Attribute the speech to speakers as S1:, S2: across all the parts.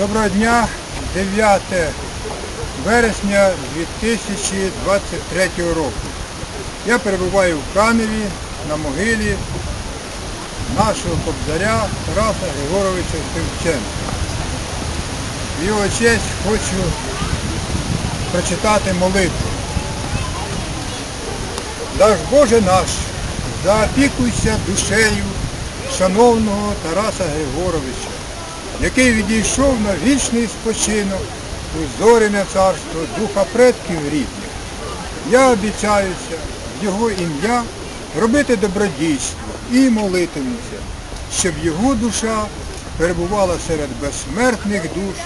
S1: Доброго дня, 9 вересня 2023 року. Я перебуваю в Каневі на могилі нашого кобзаря Тараса Григоровича Шевченка. В його честь хочу прочитати молитву. Даж Боже наш, заопікуйся душею шановного Тараса Григоровича, який відійшов на вічний спочинок у зоряне царство духа предків рідних. Я обіцяюся в його ім'я робити добродійство і молитимуся, щоб його душа перебувала серед безсмертних душ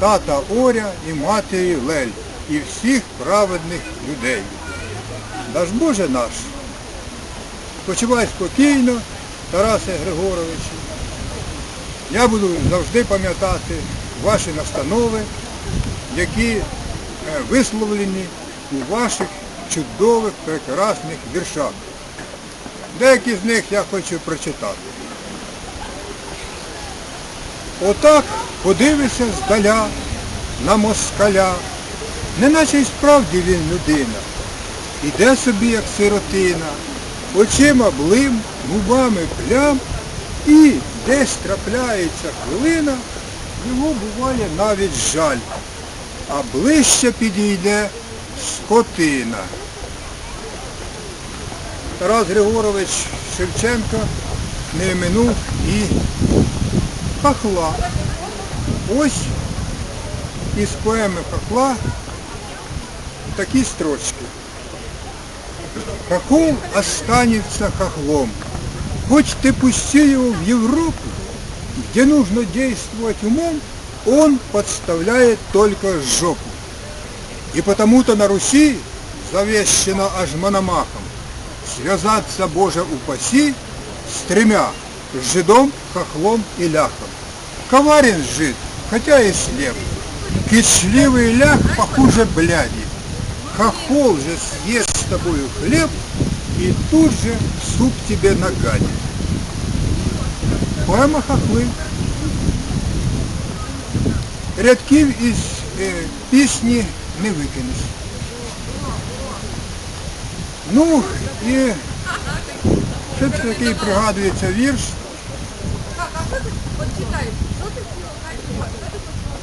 S1: тата Оря і матері Лель і всіх праведних людей. Даж Боже наш, почувай спокійно, Тарасе Григоровичу. Я буду завжди пам'ятати ваші настанови, які е, висловлені у ваших чудових, прекрасних віршах. Деякі з них я хочу прочитати. Отак подивися здаля на москаля, неначе й справді він людина. Іде собі, як сиротина, очима блим, губами плям, і десь трапляється хвилина, його буває навіть жаль, а ближче підійде скотина. Тарас Григорович Шевченко не минув і хахла. Ось із поеми хахла такі строчки. Хохол останется хохлом. Хоть ты пусти его в Европу, где нужно действовать умом, он подставляет только жопу. И потому-то на Руси завещено аж мономахом связаться, Боже упаси, с тремя – с жидом, хохлом и ляхом. Коварен жид, хотя и слеп. Кичливый лях похуже бляди. Хохол же съест с тобою хлеб и тут же суп тебе нагадит. Поема хохли. Рядків із е, пісні не викинеш. Ну і ще такий пригадується вірш,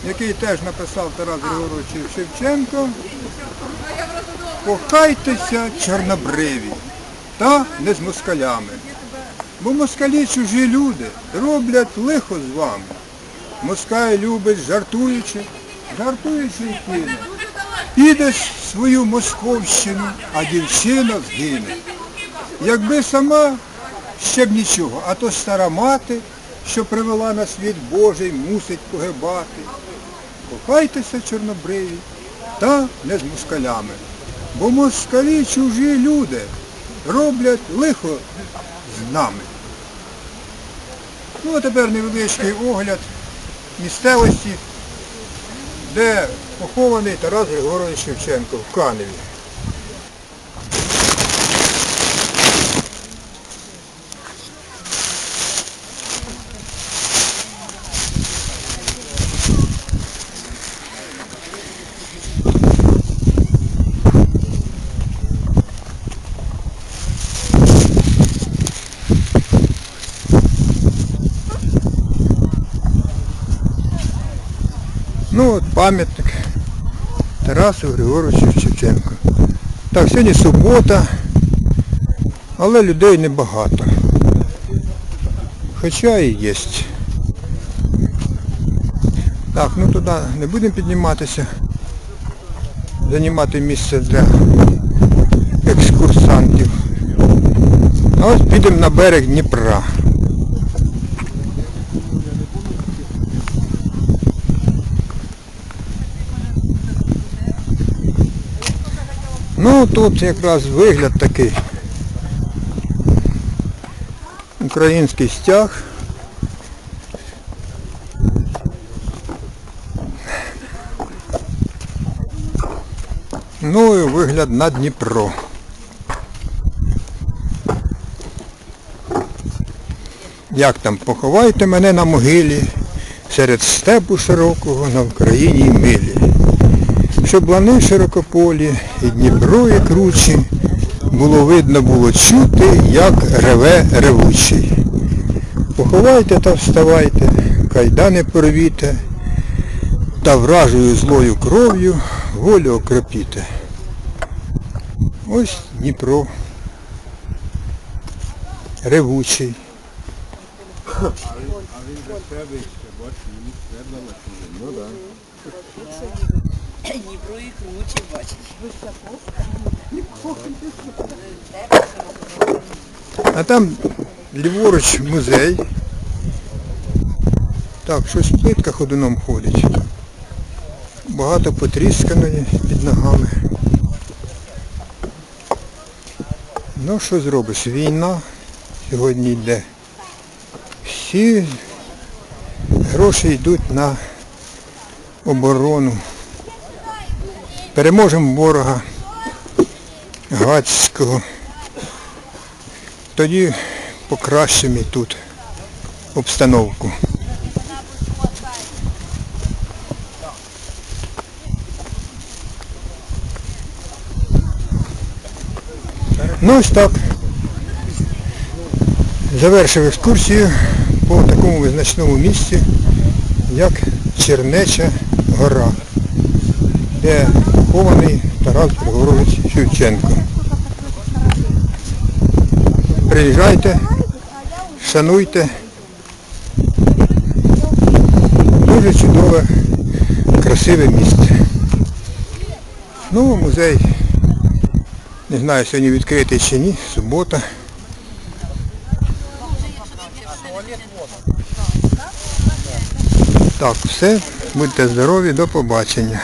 S1: який теж написав Тарас Григорович Шевченко. Кохайтеся чорнобриві, та не з москалями. Бо москалі чужі люди роблять лихо з вами. Москаль любить жартуючи, жартуючи і кине. Підеш в свою Московщину, а дівчина згине. Якби сама ще б нічого, а то стара мати, що привела на світ Божий, мусить погибати. Кохайтеся, чорнобриві, та не з москалями. Бо москалі чужі люди роблять лихо з нами. Ну а тепер невеличкий огляд місцевості, де похований Тарас Григорович Шевченко в Каневі. Ну от пам'ятник Тарасу Григоровичу Шевченко. Так, сьогодні субота, але людей небагато. Хоча і є. Так, ну туди не будемо підніматися. Займати місце для екскурсантів. А ось підемо на берег Дніпра. Ну тут якраз вигляд такий. Український стяг. Ну і вигляд на Дніпро. Як там, поховайте мене на могилі, серед степу широкого на Україні милі. Щоб лани широкополі і Дніпро і кручі, було видно, було чути, як реве ревучий. Поховайте та вставайте, кайдани порвіте, та вражою злою кров'ю волю окропіте. Ось Дніпро. Ревучий.
S2: Дніпро і круче, бачиш.
S1: А там ліворуч музей. Так, щось плитка ходуном ходить. Багато потрісканої під ногами. Ну що зробиш? Війна сьогодні йде. Всі гроші йдуть на оборону. Переможемо ворога гацького. Тоді покращимо і тут обстановку. Ну ось так. Завершив екскурсію по такому визначному місці, як Чернеча гора, де похований Тарас Григорович Шевченко. Приїжджайте, шануйте. Дуже чудове, красиве місце. Ну, музей, не знаю, сьогодні відкритий чи ні, субота. Так, все, будьте здорові, до побачення.